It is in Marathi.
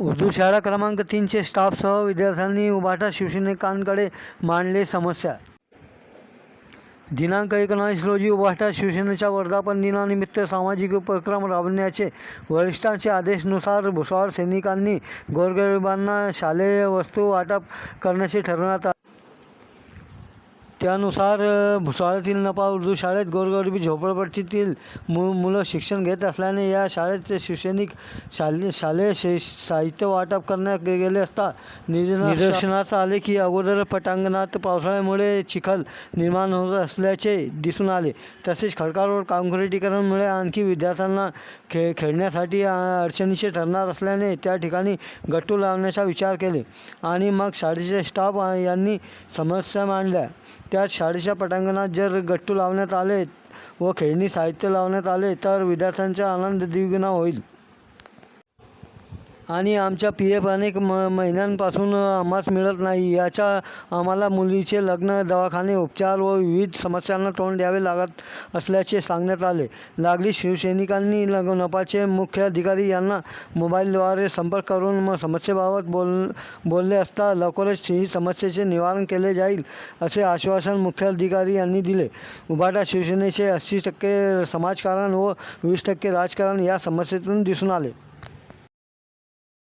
उर्दू शाळा क्रमांक तीनचे स्टाफसह विद्यार्थ्यांनी उभाटा शिवसैनिकांकडे मांडले समस्या. दिनांक एकोणावीस रोजी उभाटा शिवसेनेच्या वर्धापन दिनानिमित्त सामाजिक उपक्रम राबवण्याचे वरिष्ठांचे आदेशानुसार भुसावळ सैनिकांनी गोरगरिबांना शालेय वस्तू वाटप करण्याचे ठरवण्यात आले त्यानुसार अ, भुसावळातील नपा उर्दू शाळेत गोरगरिबी झोपडपट्टीतील मु मुलं शिक्षण घेत असल्याने या शाळेचे शैक्षणिक शाले शालेय शै साहित्य वाटप करण्यात गेले असता निदर्शनास आले की अगोदर पटांगणात पावसाळ्यामुळे चिखल निर्माण होत असल्याचे दिसून आले. तसेच खडकारोड काँक्रिटीकरणमुळे आणखी विद्यार्थ्यांना खे खेळण्यासाठी अडचणीचे ठरणार असल्याने त्या ठिकाणी गट्टू लावण्याचा विचार केले. आणि मग शाळेचे स्टाफ यांनी समस्या मांडल्या. त्यात शाळेच्या पटांगणात जर गट्टू लावण्यात आले व खेळणी साहित्य लावण्यात आले तर विद्यार्थ्यांचा आनंद द्विगुणा होईल. आणि आमच्या पी एफ अनेक म महिन्यांपासून आम्हास मिळत नाही. याच्या आम्हाला मुलीचे लग्न दवाखाने उपचार व विविध समस्यांना तोंड द्यावे लागत असल्याचे सांगण्यात आले. लागली शिवसैनिकांनी लग नपाचे मुख्य अधिकारी यांना मोबाईलद्वारे संपर्क करून म समस्येबाबत बोल बोलले असता लवकरच ही समस्येचे निवारण केले जाईल असे आश्वासन मुख्य अधिकारी यांनी दिले. उभाटा शिवसेनेचे अस्सी टक्के समाजकारण व वीस टक्के राजकारण या समस्येतून दिसून आले.